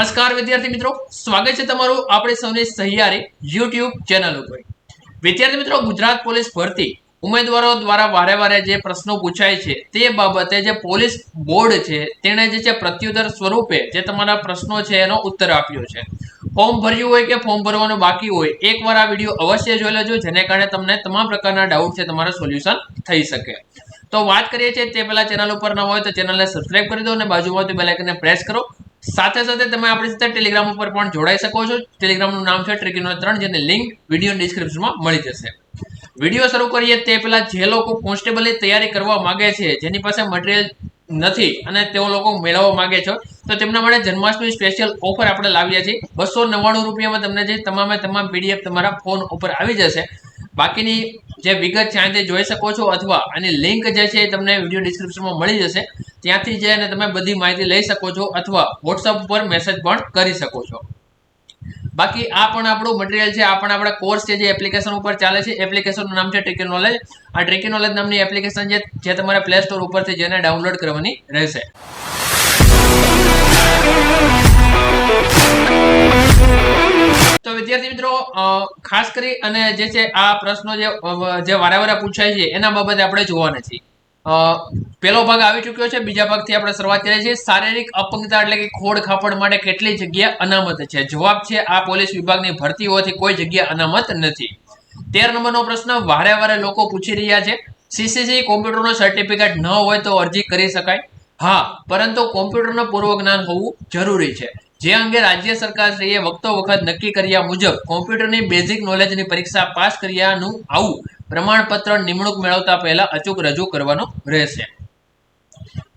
નમસ્કાર વિદ્યાર્થી મિત્રો. સ્વાગત છે તમારું આપણે સૌની સહિયારી યુટ્યુબ ચેનલ ઉપર. વિદ્યાર્થી મિત્રો, ગુજરાત પોલીસ ભરતી ઉમેદવારો દ્વારા વારે વારે જે પ્રશ્નો પૂછાય છે, તે બાબતે જે પોલીસ બોર્ડ છે, તેણે જે છે પ્રત્યુત્તર સ્વરૂપે જે તમારા પ્રશ્નો છે એનો ઉત્તર આપ્યો છે. ફોર્મ ભર્યું હોય કે ફોર્મ ભરવાનું બાકી હોય, એકવાર આ વીડિયો અવશ્ય જોઈ લેજો, જેને કારણે તમને તમામ પ્રકારના ડાઉટ છે તમારા સોલ્યુશન થઈ શકે. તો વાત કરીએ છીએ તે પહેલાં ચેનલ ઉપર ન હોય તો ચેનલને સબસ્ક્રાઇબ કરી દો અને બાજુમાંથી બેલ આઇકનને પ્રેસ કરો. સાથે સાથે તમે આપણી સાથે ટેલિગ્રામ ઉપર પણ જોડાઈ શકો છો. ટેલિગ્રામનું નામ છે ટ્રેકિંગનો ત્રણ, જેની લિંક વીડિયો ડિસ્ક્રિપ્શનમાં મળી જશે. વીડિયો શરૂ કરીએ તે પહેલાં જે લોકો કોન્સ્ટેબલની તૈયારી કરવા માંગે છે, જેની પાસે મટીરિયલ નથી અને તેઓ લોકો મેળવવા માગે છે, તો તેમના માટે જન્માષ્ટમી સ્પેશિયલ ઓફર આપણે લાવ્યા છીએ. બસો નવ્વાણું રૂપિયામાં તમને જે તમામે તમામ પીડીએફ તમારા ફોન ઉપર આવી જશે. બાકીની જે વિગત છે જોઈ શકો છો અથવા આની લિંક જે છે એ તમને વીડિયો ડિસ્ક્રિપ્શનમાં મળી જશે. ત્યાંથી જઈને તમે બધી માહિતી લઈ શકો છો અથવા વોટ્સઅપ ઉપર મેસેજ પણ કરી શકો છો. બાકી આ પણ આપણું મટીરિયલ છે. આ પણ આપણા કોર્સ છે જે એપ્લિકેશન ઉપર ચાલે છે. એપ્લિકેશનનું નામ છે ટ્રેકિંગ નોલેજ આ ટ્રેકિંગ નોલેજ નામની એપ્લિકેશન છે જે તમારે પ્લે સ્ટોર ઉપરથી જેને ડાઉનલોડ કરવાની રહેશે. તો વિદ્યાર્થી મિત્રો ખાસ કરી અને જે છે આ પ્રશ્નો જે જે વારે વારે પૂછાય છે, એના બાબતે આપણે જોવાના છીએ. પહેલો ભાગ આવી ચૂક્યો છે. બીજા ભાગથી આપણે શરૂઆત કરીએ છીએ. શારીરિક અપંગતા એટલે કે ખોડ ખાપડ માટે કેટલી જગ્યા અનામત છે? જવાબ છે, આ પોલીસ વિભાગની ભરતી હોવાથી કોઈ જગ્યા અનામત નથી. તેર નંબરનો પ્રશ્ન, વારે વારે લોકો પૂછી રહ્યા છે. સીસીસી કોમ્પ્યુટરનો સર્ટિફિકેટ ન હોય તો અરજી કરી શકાય. હા, પરંતુ કોમ્પ્યુટરનું પૂર્વ જ્ઞાન હોવું જરૂરી છે. જે અંગે રાજ્ય સરકારશ્રીએ વખતો વખત નક્કી કર્યા મુજબ કોમ્પ્યુટરની બેઝિક નોલેજની પરીક્ષા પાસ કર્યાનું આવું પ્રમાણપત્ર નિમણૂક મેળવતા પહેલા અચૂક રજૂ કરવાનો રહેશે.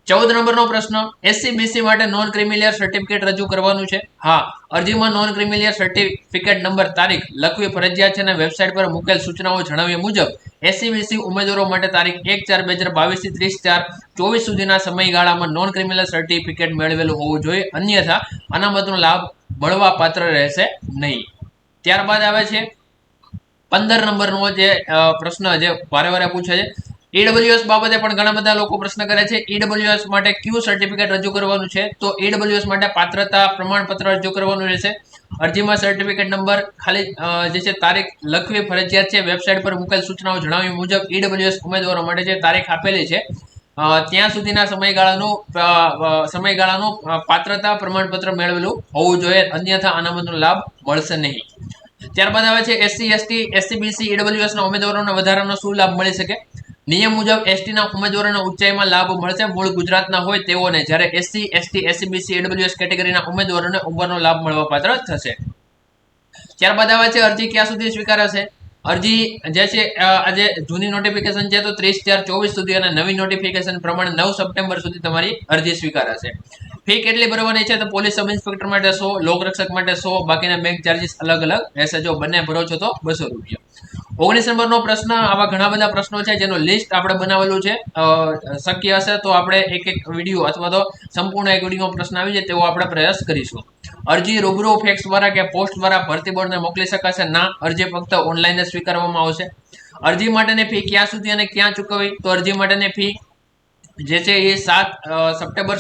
ચૌદ નંબરનો પ્રશ્ન એસસી બીસી માટે નોન ક્રિમિલિયર સર્ટિફિકેટ રજૂ કરવાનું છે? હા. અરજીમાં નોન ક્રિમિલિયર સર્ટિફિકેટ નંબર, તારીખ, લખવી ફરજિયાત છે અને વેબસાઇટ પર મૂકેલ સૂચનાઓ જણાવ્યા મુજબ એસસી બીસી ઉમેદવારો માટે તારીખ એક ચાર બે હજાર બાવીસથી ત્રીસ ચાર ચોવીસ સુધીના સમયગાળામાં નોન ક્રિમિલિયર સર્ટિફિકેટ મેળવેલું હોવું જોઈએ. અન્યથા અનામતનો લાભ મળવા પાત્ર રહેશે નહીં. ત્યારબાદ આવે છે પંદર નંબરનો જે પ્રશ્ન જે વારે વારે પૂછે છે. ઈડબ્લ્યુએસ બાબતે પણ ઘણા બધા લોકો પ્રશ્ન કરે છે. ઈડબ્લ્યુએસ માટે ક્યુ સર્ટિફિકેટ રજૂ કરવાનું છે? તો ઈડબ્લ્યુએસ માટે પાત્રતા પ્રમાણપત્ર રજૂ કરવાનું રહેશે. અરજીમાં સર્ટિફિકેટ નંબર, ખાલી જે છે તારીખ લખવી ફરજિયાત છે. વેબસાઇટ પર મુકેલ સૂચનાઓ જણાવ્યા મુજબ ઈડબ્લ્યુએસ ઉમેદવારો માટે જે તારીખ આપેલી છે ત્યાં સુધીના સમયગાળાનું સમયગાળાનું પાત્રતા પ્રમાણપત્ર મેળવેલું હોવું જોઈએ. અન્યથા અનામતનો લાભ મળશે નહીં. ત્યારબાદ આવે છે SC ST SC BC EWS ના ઉમેદવારોને વધારાનો શું લાભ મળી શકે? નિયમ મુજબ એસટી ના ઉમેદવારોને ઊંચાઈમાં લાભ મળશે. મૂળ ગુજરાતના હોય તેઓને. જ્યારે SC ST SC BC EWS કેટેગરીના ઉમેદવારોને ઉંમરનો લાભ મળવા પાત્ર થશે. ત્યારબાદ આવે છે અરજી ક્યાં સુધી સ્વીકારાશે? અરજી જે છે આજે જૂની નોટિફિકેશન છે તો ત્રીસ ચાર ચોવીસ સુધી અને નવી નોટિફિકેશન પ્રમાણે નવ સપ્ટેમ્બર સુધી તમારી અરજી સ્વીકારાશે. ફી કેટલી ભરવાની છે? તો પોલીસ સબ ઇન્સ્પેક્ટર માટે સો લોકરક્ષક માટે સો, બાકીના બેંક ચાર્જીસ અલગ અલગ. રહેશે જો બંને ભરો છો તો બસો રૂપિયા. ઓગણીસ નંબરનો પ્રશ્ન, આવા ઘણા બધા પ્રશ્નો છે જેનું લિસ્ટ આપણે બનાવેલું છે. શક્ય હશે તો આપણે એક એક વીડિયો અથવા તો સંપૂર્ણ એક વીડિયો પ્રશ્ન આવી જાય તેવો આપણે પ્રયાસ કરીશું. અરજી રૂબરૂ ફેક્સ દ્વારા કે પોસ્ટ દ્વારા ભરતી બોર્ડને મોકલી શકાશે? ના, અરજી ફક્ત ઓનલાઈન જ સ્વીકારવામાં આવશે. અરજી માટેની ફી ક્યાં સુધી અને ક્યાં ચૂકવવી? તો અરજી માટેની ફી જે છે એ સાત સપ્ટેમ્બર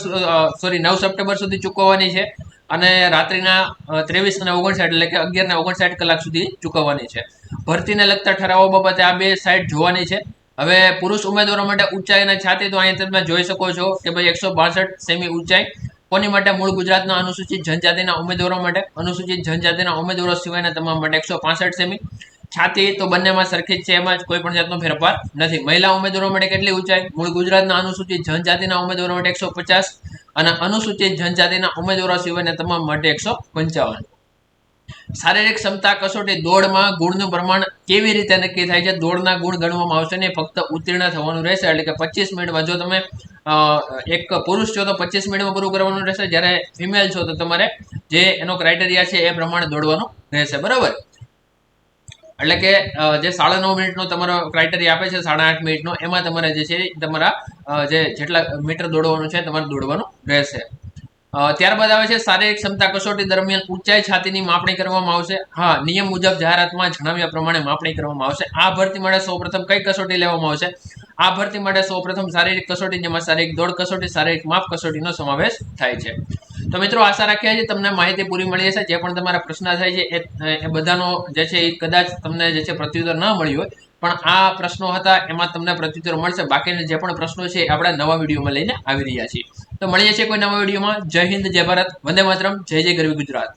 સોરી, નવ સપ્ટેમ્બર સુધી ચૂકવવાની છે અને રાત્રિના ત્રેવીસ અને ઓગણસાઠ એટલે કે અગિયાર ને ઓગણસાઠ કલાક સુધી ચૂકવવાની છે. ભરતીને લગતા ઠરાવો બાબતે આ બે સાઇટ જોવાની છે. હવે પુરુષ ઉમેદવારો માટે ઊંચાઈ અને છાતી તો અહીંયા તમે જોઈ શકો છો કે ભાઈ એકસો બાસઠ સેમી ઊંચાઈ. કોની માટે? મૂળ ગુજરાતના અનુસૂચિત જનજાતિના ઉમેદવારો માટે. અનુસૂચિત જનજાતિના ઉમેદવારો સિવાયના તમામ માટે એકસો પાસઠ સેમી. છાતી તો બંનેમાં સરખી જ છે, એમાં જ કોઈ પણ જાતનો ફેરફાર નથી. મહિલા ઉમેદવારો માટે કેટલી ઊંચાઈ? મૂળ ગુજરાતના અનુસૂચિત જનજાતિના ઉમેદવારો માટે એકસો પચાસ અને અનુસૂચિત જનજાતિના ઉમેદવારો સિવાયના તમામ માટે એકસો પંચાવન. શારીરિક ક્ષમતા કસોટી દોડમાં ગુણનું પ્રમાણ કેવી રીતે નક્કી થાય છે? દોડના ગુણ ગણવામાં આવશે નહીં, ફક્ત ઉત્તીર્ણ થવાનું રહેશે. એટલે કે પચીસ મિનિટમાં જો તમે એક પુરુષ છો તો પચીસ મિનિટમાં પૂરું કરવાનું રહેશે. જ્યારે ફિમેલ છો તો તમારે જે એનો ક્રાઇટેરિયા છે એ પ્રમાણે દોડવાનું રહેશે. બરાબર? એટલે કે જે સાડા નવ મિનિટનો તમારો ક્રાઇટેરિયા આપે છે, સાડા આઠ મિનિટનો, એમાં તમારે જે છે, તમારા જે જેટલા મીટર દોડવાનું છે, તમારે દોડવાનું રહેશે. ત્યારબાદ આવે છે, શારીરિક ક્ષમતા કસોટી દરમિયાન ઊંચાઈ છાતીની માપણી કરવામાં આવશે. હા, નિયમ મુજબ જાહેરાતમાં જણાવ્યા પ્રમાણે માપણી કરવામાં આવશે. આ ભરતી માટે સૌપ્રથમ કઈ કસોટી લેવામાં આવશે? આ ભરતી માટે સૌપ્રથમ શારીરિક કસોટી, જેમાં શારીરિક દોડ કસોટી, શારીરિક માપ કસોટીનો સમાવેશ થાય છે. તો મિત્રો આશા રાખીએ છીએ તમને માહિતી પૂરી મળી હશે, જે પણ તમારા પ્રશ્ન થાય છે એ બધાનો જે છે એ કદાચ તમને જે છે પ્રત્યુત્તર ન મળ્યું હોય, પણ આ પ્રશ્નો હતા, એમાં તમને પ્રત્યુત્તર મળશે. બાકીના જે પણ પ્રશ્નો છે આપણે નવા વિડીયોમાં લઈને આવી રહ્યા છીએ. તો મળીએ છીએ કોઈ નવા વિડીયોમાં. જય હિન્દ, જય ભારત. વંદે માતરમ. જય જય ગરવી ગુજરાત.